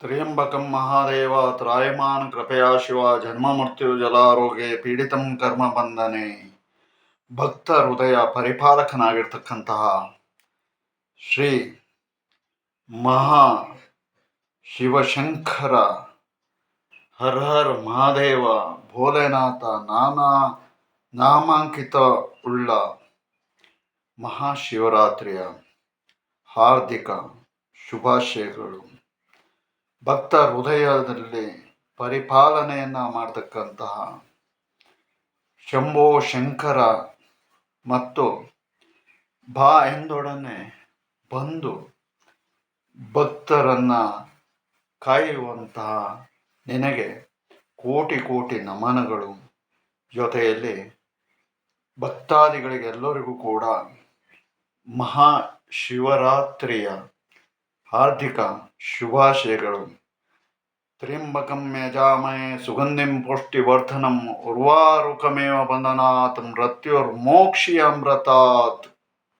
त्र्यंबकं महादेव त्रायमान् कृपया ಶಿವ ಜನ್ಮ ಮೃತ್ಯು ಜಲಾರೋಗ್ಯ ಪೀಡಿತಂ ಕರ್ಮ ಬಂಧನೆ ಭಕ್ತ ಹೃದಯ ಪರಿಪಾಲಕನಾಗಿರ್ತಕ್ಕಂತಹ ಶ್ರೀ ಮಹಾ ಶಿವಶಂಕರ ಹರ ಹರ ಮಹಾದೇವ ಭೋಲೆನಾಥ ನಾನಾ ನಾಮಾಂಕಿತ ಉಳ್ಳ ಮಹಾಶಿವರಾತ್ರಿಯ ಹಾರ್ದಿಕ ಶುಭಾಶಯಗಳು ಭಕ್ತ ಹೃದಯದಲ್ಲಿ ಪರಿಪಾಲನೆಯನ್ನು ಮಾಡತಕ್ಕಂತಹ ಶಂಭೋ ಶಂಕರ ಮತ್ತು ಬಾ ಎಂದೊಡನೆ ಬಂದು ಭಕ್ತರನ್ನು ಕಾಯುವಂತಹ ನಿನಗೆ ಕೋಟಿ ಕೋಟಿ ನಮನಗಳು ಜೊತೆಯಲ್ಲಿ ಭಕ್ತಾದಿಗಳಿಗೆಲ್ಲರಿಗೂ ಕೂಡ ಮಹಾ ಶಿವರಾತ್ರಿಯ ಹಾರ್ದಿಕ ಶುಭಾಶಯಗಳು ತ್ರ್ಯಂಬಕಂ ಯಜಾಮಯೇ ಸುಗಂಧಿಂ ಪುಷ್ಟಿವರ್ಧನಂ ಉರ್ವಾರುಕಮೇವ ಬಂಧನಾತ್ ಮೃತ್ಯುರ್ಮೋಕ್ಷಿಯಮೃತಾತ್